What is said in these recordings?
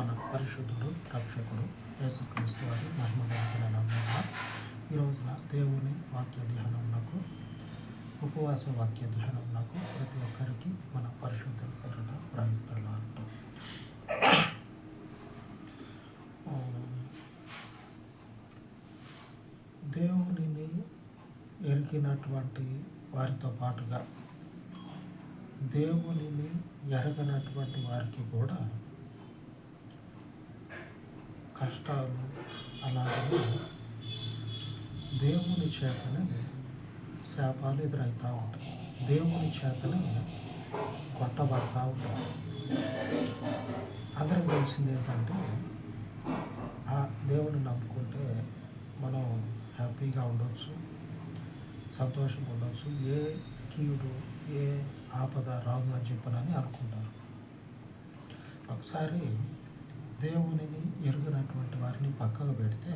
మన పరిశుద్ధుడు రక్షకుడు యేసుక్రీస్తు వారి మహిమగలిగిన నామంలో ఈ రోజున దేవుని వాక్య ధ్యానంకు ఉపవాస వాక్య ధ్యానంకు ప్రతి ఒక్కరికి మన పరిశుద్ధుల పేరున ప్రయిస్తాను అంటాం దేవునిని ఎరిగినటువంటి వారితో పాటుగా దేవునిని ఎరగనటువంటి వారికి కూడా కష్టాలు అలాగే దేవుని చేతనే శాపాలు ఎదురవుతూ ఉంటాయి. దేవుని చేతనే కొట్టబడతా ఉంటాయి. అందరికి తెలిసింది ఏంటంటే ఆ దేవుని నమ్ముకుంటే మనం హ్యాపీగా ఉండవచ్చు సంతోషంగా ఉండవచ్చు ఏ కీడు ఏ ఆపద రాదు అని చెప్పనని అనుకుంటారు. ఒకసారి దేవునిని ఎరుగినటువంటి వారిని పక్కకు పెడితే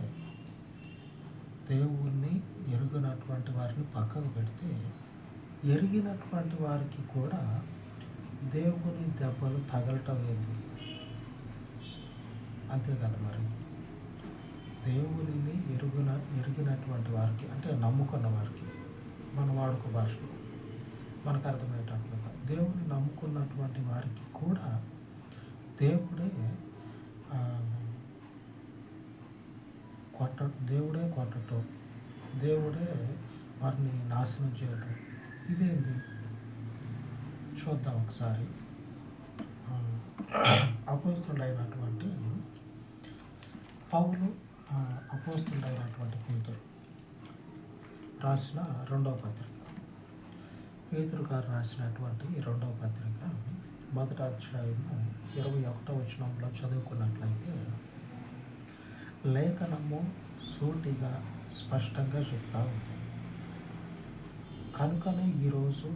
దేవుణ్ణి ఎరుగినటువంటి వారిని పక్కకు పెడితే ఎరిగినటువంటి వారికి కూడా దేవుని దెబ్బలు తగలటం లేదు. అంతే కదా మరి దేవునిని ఎరుగున ఎరిగినటువంటి వారికి అంటే నమ్ముకున్న వారికి మన వాడుక భాషలో మనకు అర్థమయ్యేటట్లుగా దేవుని నమ్ముకున్నటువంటి వారికి కూడా దేవుడే కొట్ట దేవుడే కొట్టడం దేవుడే వారిని నాశనం చేయడం. ఇదేంది? చూద్దాం ఒకసారి. అపోస్తుడైనటువంటి పౌలు అపోస్తుడైనటువంటి పేతురు రాసిన రెండవ పత్రిక. పేతురు గారు రాసినటువంటి రెండవ పత్రిక మొదట అధ్యాయము ఇరవై ఒకటో వచనంలో చదువుకున్నట్లయితే లేఖనము సూటిగా స్పష్టంగా చెప్తా ఉంది. కనుకనే ఈరోజు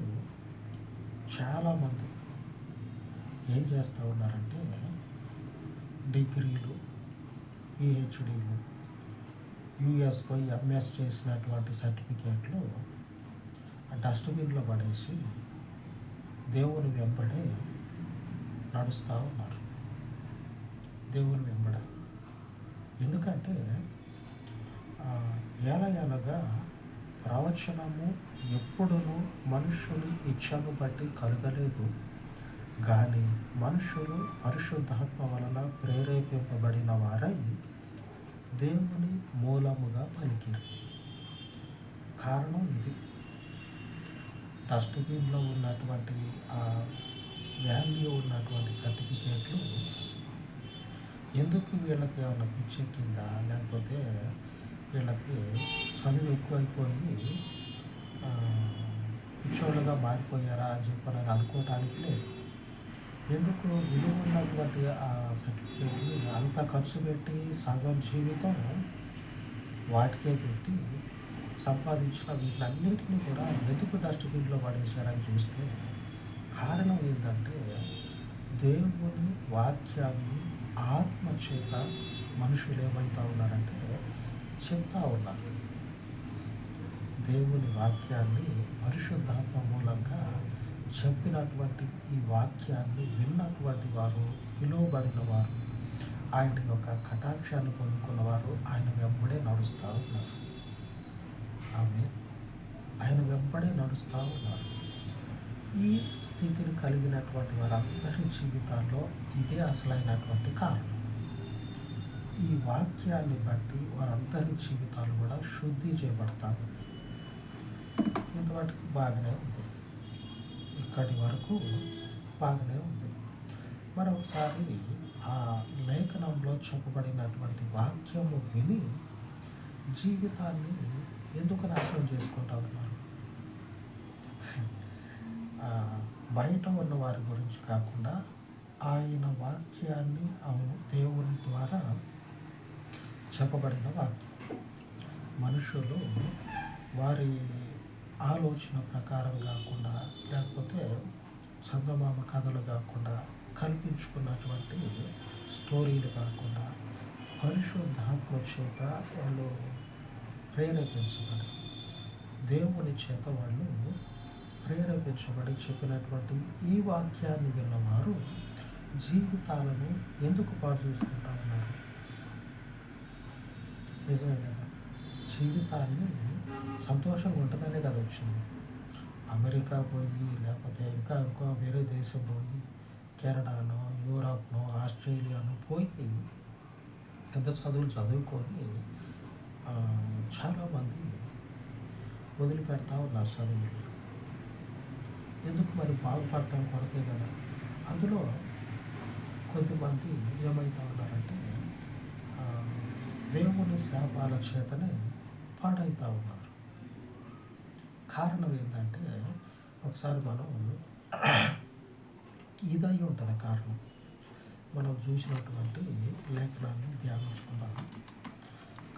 చాలామంది ఏం చేస్తూ ఉన్నారంటే డిగ్రీలు పిహెచ్డీలు యూఎస్ పోయి ఎంఎస్ చేసినటువంటి సర్టిఫికేట్లు డస్ట్బిన్లో పడేసి దేవుని వెంబడే నడుస్తూ ఉన్నారు. దేవుని వెంబడ. ఎందుకంటే ఆ, ఏలయనగా ప్రవచనము ఎప్పుడూ మనుషులు ఇచ్చను బట్టి కలగలేదు. కానీ మనుషులు పరిశుద్ధాత్మ వలన ప్రేరేపింపబడిన వారై దేవుని మూలముగా పలికిరు. కారణం ఇది. డస్ట్బిన్లో ఉన్నటువంటి ఆ వాల్యూ ఉన్నటువంటి సర్టిఫికేట్లు ఎందుకు వీళ్ళకి ఏమైనా పిచ్చెక్కిందా? లేకపోతే వీళ్ళకి చదువు ఎక్కువైపోయి పిచ్చోళ్ళుగా మారిపోయారా అని చెప్పి అనుకోవటానికి లేదు. ఎందుకు విలువ ఉన్నటువంటి ఆ సర్టిఫికేట్ని అంత ఖర్చు పెట్టి సగం జీవితం వాటికే పెట్టి సంపాదించిన వీటన్నిటిని కూడా ఎందుకు డస్ట్బిన్లో పడేశారని చూస్తే కారణం ఏంటంటే దేవుని వాక్యాన్ని ఆత్మ చేత మనుషులు ఏమవుతా ఉన్నారంటే చెప్తా ఉన్నారు. దేవుని వాక్యాన్ని పరిశుద్ధాత్మ మూలంగా చెప్పినటువంటి ఈ వాక్యాన్ని విన్నటువంటి వారు పిలువబడిన వారు ఆయన యొక్క కటాక్షాన్ని పొందుకున్న వారు ఆయన వెంబడే నడుస్తూ ఉన్నారు. ఆమె ఆయన వెంబడే నడుస్తూ ఉన్నారు. ఈ స్థితిని కలిగినటువంటి వారందరి జీవితాల్లో ఇదే అసలైనటువంటి కారణం ఈ వాక్యాన్ని బట్టి వారందరి జీవితాలు కూడా శుద్ధి చేయబడతారు ఇంతవరకు బాగానే ఉంది. ఇక్కడి వరకు బాగానే ఉంది. మరొకసారి ఆ లేఖనంలో చెప్పబడినటువంటి వాక్యము విని జీవితాన్ని ఎందుకు నాశనం చేసుకుంటా ఉన్నారు ఆ, బయట ఉన్న వారి గురించి కాకుండా ఆయన వాక్యాన్ని అవును దేవుని ద్వారా చెప్పబడిన వాక్యం. మనుషులు వారి ఆలోచన ప్రకారం కాకుండా లేకపోతే చందమామ కథలు కాకుండా కల్పించుకున్నటువంటి స్టోరీలు కాకుండా పరిశుద్ధాత్మ చేత వాళ్ళు ప్రేరేపించబడి దేవుని చేత వాళ్ళు ప్రేరేపించబడి చెప్పినటువంటి ఈ వాక్యాన్ని విన్నవారు జీవితాలను ఎందుకు పాడు చేసుకుంటా ఉన్నారు నిజమే కదా? జీవితాన్ని సంతోషంగా ఉంటుందనే కదా వచ్చింది. అమెరికా పోయి లేకపోతే ఇంకా ఇంకో వేరే దేశం పోయి కెనడానో యూరప్నో ఆస్ట్రేలియానో పోయి పెద్ద చదువులు చదువుకొని చాలామంది వదిలిపెడతా ఉన్నారు చదువులు. ఎందుకు మరి బాగుపడటం కొరకే కదా? అందులో కొద్దిమంది ఏమవుతా ఉన్నారంటే దేవుని శాపాల చేతనే పాడవుతూ ఉన్నారు. కారణం ఏంటంటే ఒకసారి మనం ఇదై ఉంటుంది కారణం. మనం చూసినటువంటి లేఖనాన్ని ధ్యానించుకుందాం.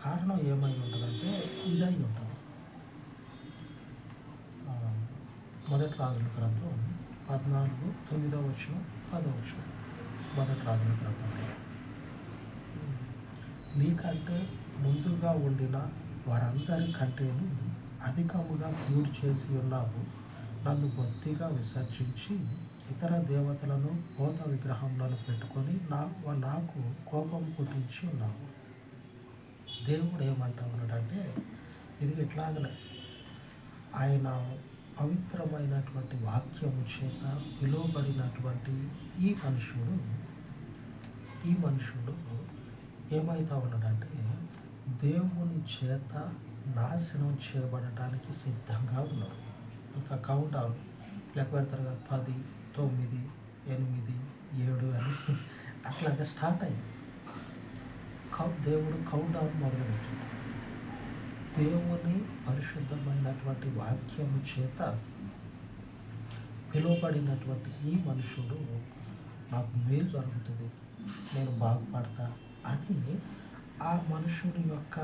కారణం ఏమై ఉంటుంది ఇదై ఉంటుంది మొదటి రాజుల గ్రంథం పద్నాలుగు తొమ్మిదవ వచనం పదవ వచనం. మొదటి రాజుల గ్రంథం. నీకంటే ముందుగా ఉండిన వారందరికంటేను అధికముగా కీడు చేసి ఉన్నావు. నన్ను బొత్తిగా విసర్జించి ఇతర దేవతలను పోత విగ్రహములను పెట్టుకొని నా నాకు కోపం పుట్టించి ఉన్నావు. దేవుడు ఏమంటా ఉన్నాడంటే ఇది ఇట్లాగనే ఆయన పవిత్రమైనటువంటి వాక్యము చేత పిలువబడినటువంటి ఈ మనుషుడు ఈ మనుషుడు ఏమవుతా ఉన్నాడంటే దేవుని చేత నాశనం చేయబడటానికి సిద్ధంగా ఉన్నాడు. ఇంకా కౌంట్ డౌన్ లెక్క పెడతారు పది తొమ్మిది ఎనిమిది ఏడు అని అట్లాగే స్టార్ట్ అయింది కౌ దేవుడు కౌంట్ డౌన్ మొదలుపెట్టాడు. దేవుని పరిశుద్ధమైనటువంటి వాక్యము చేత పిలువబడినటువంటి ఈ మనుషుడు నాకు మేలు జరుగుతుంది నేను బాగుపడతా అని ఆ మనుషుని యొక్క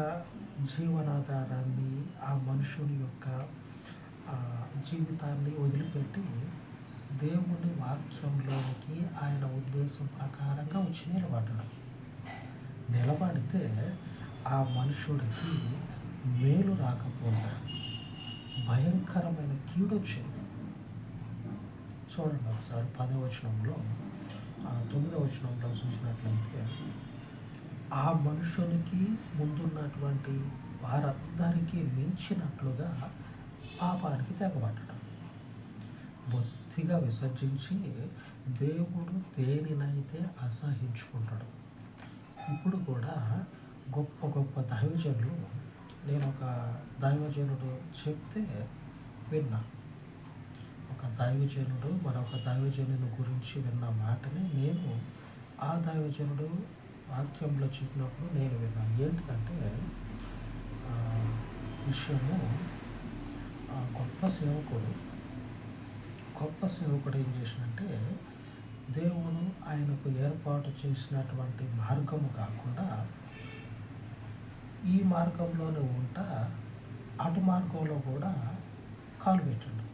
జీవనాధారాన్ని ఆ మనుషుని యొక్క జీవితాన్ని వదిలిపెట్టి దేవుని వాక్యంలోనికి ఆయన ఉద్దేశం ప్రకారంగా వచ్చి నిలబడడం నిలబడితే ఆ మనుషుడికి మేలు రాకపోగా భయంకరమైన కీడు వచ్చింది. చూడండి ఒకసారి పదవచనంలో తొమ్మిదవ వచనంలో చూసినట్లయితే ఆ మనుషునికి ముందున్నటువంటి వారందరికీ మించినట్లుగా పాపానికి తెగబట్టడం బొత్తిగా విసర్జించి దేవుడు దేనినైతే అసహించుకుంటాడు ఇప్పుడు కూడా గొప్ప గొప్ప దైవజనులు నేను ఒక దైవజనుడు చెప్తే విన్నా. ఒక దైవజనుడు మరొక దైవజనుని గురించి విన్న మాటని నేను ఆ దైవజనుడు వాక్యంలో చెప్పినప్పుడు నేను విన్నాను. ఏంటంటే విషయము గొప్ప సేవకుడు గొప్ప సేవకుడు ఏం చేసినంటే దేవుడు ఆయనకు ఏర్పాటు చేసినటువంటి మార్గము కాకుండా ఈ మార్గంలోనే ఉంటా అటు మార్గంలో కూడా కాలు పెట్టండు.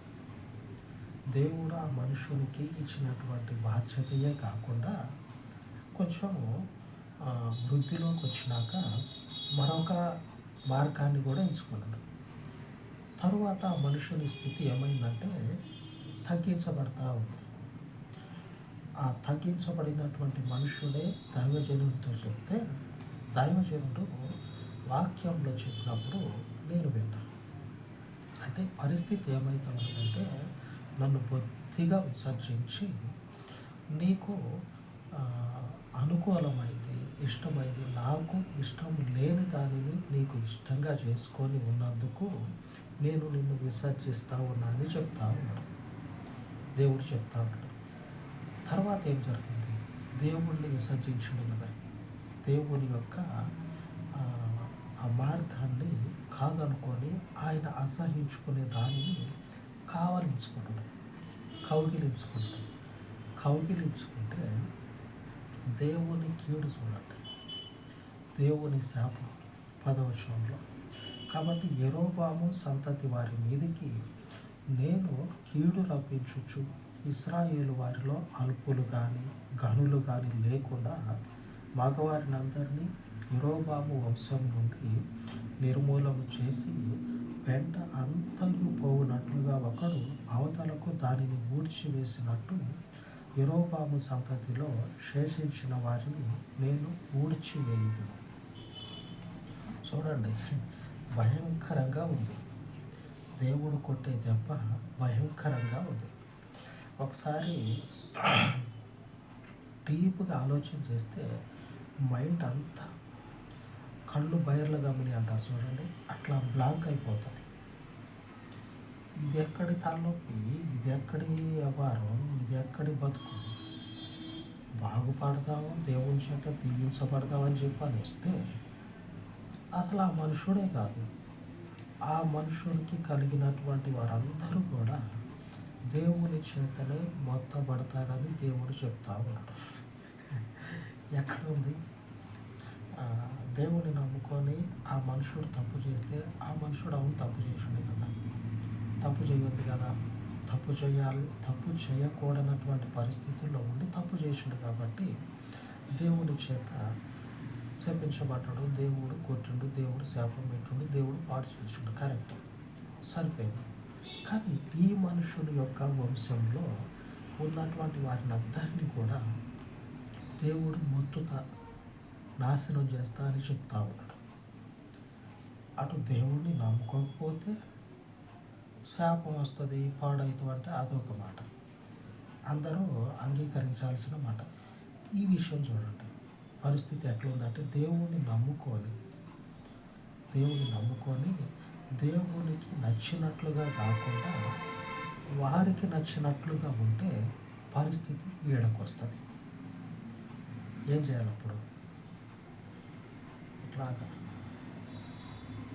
దేవుడు ఆ మనుషునికి ఇచ్చినటువంటి బాధ్యతయే కాకుండా కొంచెము వృద్ధిలోకి వచ్చినాక మరొక మార్గాన్ని కూడా ఎంచుకున్నాడు. తరువాత ఆ మనుషుని స్థితి ఏమైందంటే తగ్గించబడతా ఉంది. ఆ తగ్గించబడినటువంటి మనుషుడే దైవజనుడితో చెప్తే దైవజనుడు వాక్యంలో చెప్పినప్పుడు నేను విన్నాను అంటే పరిస్థితి ఏమైతే నన్ను బొత్తిగా విసర్జించి నీకు అనుకూలమైతే ఇష్టమైతే నాకు ఇష్టం లేని దానిని నీకు ఇష్టంగా చేసుకొని ఉన్నందుకు నేను నిన్ను విసర్జిస్తా ఉన్నా అని చెప్తా ఉన్నాడు. దేవుడు చెప్తా ఉన్నాడు. తర్వాత ఏం జరిగింది? దేవుణ్ణి విసర్జించడం కదా. దేవుని యొక్క ఆ మార్గాన్ని కాదనుకొని ఆయన అసహించుకునే దానిని కావలించుకుంటాడు. కౌగిలించుకుంటాడు. కౌగిలించుకుంటే దేవుని కీడు చూడండి దేవుని శాపం పదవచనంలో కాబట్టి ఎరోబాము సంతతి వారి మీదికి నేను కీడు రప్పించుచు ఇస్రాయేలు వారిలో అల్పులు కానీ గనులు కానీ లేకుండా మగవారిని అందరినీ వంశం నుండి నిర్మూలన చేసి పెంట అంతయు పోవునట్లుగా ఒకడు అవతలకు దానిని ఊడ్చివేసినట్టు యరోబాము సంతతిలో శేషించిన వారిని నేను ఊడ్చివేయదు చూడండి భయంకరంగా ఉంది. దేవుడు కొట్టే దెబ్బ భయంకరంగా ఉంది. ఒకసారి డీప్గా ఆలోచన చేస్తే మైండ్ అంతా కళ్ళు బయర్లు గమని అంటారు చూడండి. అట్లా బ్లాంక్ అయిపోతుంది ఇది ఎక్కడి తలనొప్పి? ఇది ఎక్కడి వ్యాపారం ఇది ఎక్కడి బతుకు? బాగుపడదాము? దేవుని చేత దీవించబడదామని చెప్పి అని వస్తే అసలు ఆ మనుషుడే కాదు. ఆ మనుషునికి కలిగినటువంటి వారందరూ కూడా దేవుని చేతనే మొత్తబడతారని దేవుడు చెప్తా ఉన్నాడు. ఎక్కడ ఉంది దేవుని నమ్ముకొని ఆ మనుషుడు తప్పు చేస్తే ఆ మనుషుడు అవును తప్పు చేసిండు కదా. తప్పు చేయొద్దు కదా. తప్పు చేయాలి తప్పు చేయకూడనటువంటి పరిస్థితుల్లో ఉండి తప్పు చేసిండు కాబట్టి దేవుని చేత శపించబడ్డాడు దేవుడు కొట్టిండు దేవుడు శాపం పెట్టిండు దేవుడు పాడు చేసిండు. కరెక్ట్ సరిపోయింది. కానీ ఈ మనుషుని యొక్క వంశంలో ఉన్నటువంటి వారిని అందరినీ కూడా దేవుడు మొత్తుత నాశనం చేస్తా అని చెప్తా ఉన్నాడు. అటు దేవుణ్ణి నమ్ముకోకపోతే శాపం వస్తుంది పాడవుతుంది అంటే అదొక మాట. అందరూ అంగీకరించాల్సిన మాట. ఈ విషయం చూడండి. పరిస్థితి ఎట్లుందంటే దేవుణ్ణి నమ్ముకొని దేవుని నమ్ముకొని దేవునికి నచ్చినట్లుగా కాకుండా వారికి నచ్చినట్లుగా ఉంటే పరిస్థితి వీడకొస్తుంది ఏం చేయాలి అప్పుడు? ఇట్లాగా.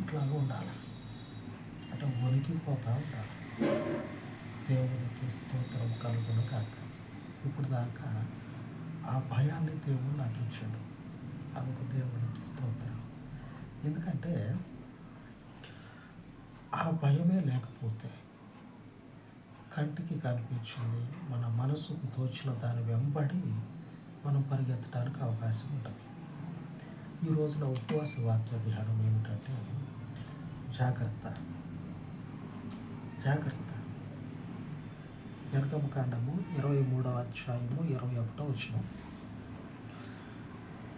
ఇట్లాగా ఉండాలి. అంటే వణికిపోతూ ఉండాలి. దేవునికి స్తోత్రం కలుగును కాక ఇప్పుడు దాకా ఆ భయాన్ని దేవుడు నాకు ఇచ్చాడు. అందుకు దేవునికి స్తోత్రం. ఎందుకంటే ఆ భయమే లేకపోతే కంటికి కనిపించింది మన మనసుకు తోచిన దాని వెంబడి మనం పరిగెత్తడానికి అవకాశం ఉంటుంది. ఈ రోజున ఉపవాస వాక్య ధ్యానం ఏమిటంటే జాగ్రత్త. జాగ్రత్త. కాండము ఇరవై మూడవ అధ్యాయము ఇరవై ఒకటో వచ్చిన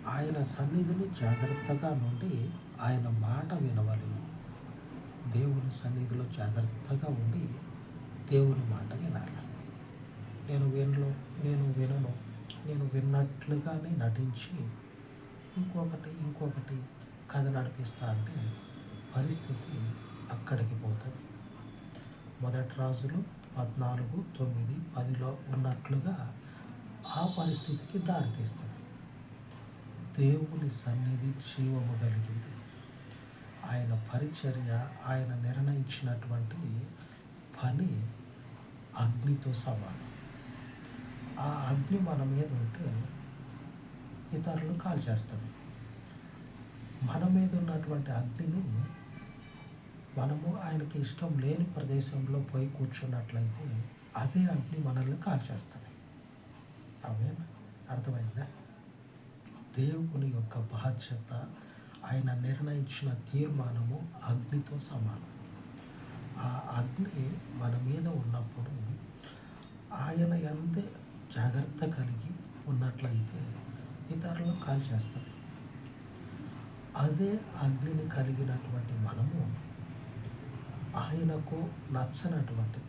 ఆయన సన్నిధిని జాగ్రత్తగా నుండి ఆయన మాట వినవలను. దేవుని సన్నిధిలో జాగ్రత్తగా ఉండి దేవుని మాట వినాలి. నేను వినలో నేను వినను. నేను విన్నట్లుగానే నటించి ఇంకొకటి ఇంకొకటి కథ నడిపిస్తా అంటే పరిస్థితి అక్కడికి పోతుంది. మొదటి రాజులు పద్నాలుగు తొమ్మిది పదిలో ఉన్నట్లుగా ఆ పరిస్థితికి దారితీస్తుంది దేవుని సన్నిధి జీవము కలిగింది. ఆయన పరిచర్య ఆయన నిర్ణయించినటువంటి పని అగ్నితో సమానం. ఆ అగ్ని మన మీద ఉంటే ఇతరులు కాల్ చేస్తారు మన మీద ఉన్నటువంటి అగ్నిని మనము ఆయనకి ఇష్టం లేని ప్రదేశంలో పోయి కూర్చున్నట్లయితే అదే అగ్ని మనల్ని కాల్ చేస్తుంది అవే అర్థమైందా? దేవుని యొక్క బాధ్యత ఆయన నిర్ణయించిన తీర్మానము అగ్నితో సమానం. ఆ అగ్ని మన మీద ఉన్నప్పుడు ఆయన ఎంతే జాగ్రత్త కలిగి ఉన్నట్లయితే ఇతరులు కాల్ చేస్తారు. అదే అగ్నిని కలిగినటువంటి మనము ఆయనకు నచ్చనటువంటిది.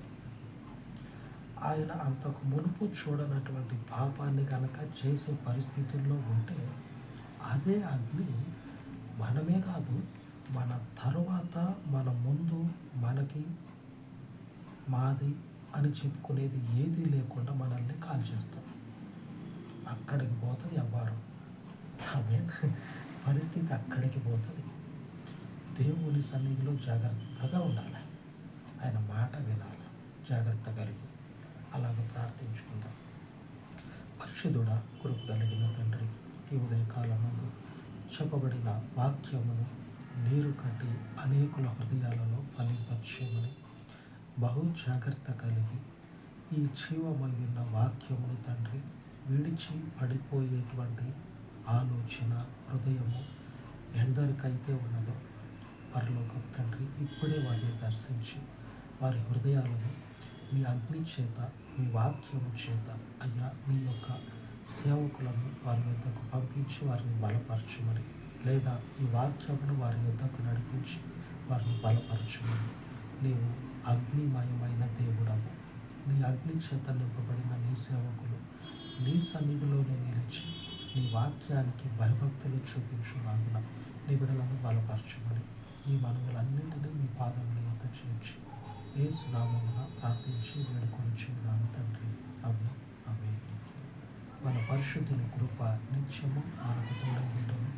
ఆయన అంతకు మునుపు చూడనటువంటి పాపాన్ని కనుక చేసే పరిస్థితుల్లో ఉంటే అదే అగ్ని మనమే కాదు మన తరువాత మన ముందు మనకి మాది అని చెప్పుకునేది ఏదీ లేకుండా మనల్ని కాల్ చేస్తాం. అక్కడికి పోతుంది అవ్వారు ఆమె పరిస్థితి అక్కడికి పోతుంది. దేవుని సన్నిధిలో జాగ్రత్తగా ఉండాలి. ఆయన మాట వినాలి. జాగ్రత్త కలిగి అలాగ ప్రార్థించుకుందాం. పరిశుద్ధుడ కృప కలిగిన తండ్రి ఈ ఉదయకాలమందు చెప్పబడిన వాక్యమును నీరు కట్టి అనేకుల హృదయాలలో ఫలింపచేయమని బహు జాగ్రత్త కలిగి ఈ జీవమయ్యున్న వాక్యమును తండ్రి విడిచి పడిపోయేటువంటి ఆలోచన హృదయము ఎందరికైతే ఉన్నదో పరలోకం తండ్రి ఇప్పుడే వారిని దర్శించి వారి హృదయాలను మీ అగ్ని చేత మీ వాక్యము చేత అయ్యా మీ యొక్క సేవకులను వారి వద్దకు పంపించి వారిని బలపరచమని లేదా ఈ వాక్యమును వారి వద్దకు నడిపించి వారిని బలపరచమని. నీవు అగ్నిమయమైన దేవుడము నీ అగ్ని చేత నింపబడిన నీ సేవకులు నీ సన్నిధిలోనే నిలిచి నీ వాక్యానికి భయభక్తులు చూపించులాగున నీ బిడలను బలపరచమని ఈ మనవులన్నింటినీ మీ పాదములు వద్ద చేర్చి ఏ సునామమున ప్రార్థించి వేడుకొని తండ్రి. అవి అవే మన పరిశుద్ధుని కృప నిత్యము మనకు తోడైండును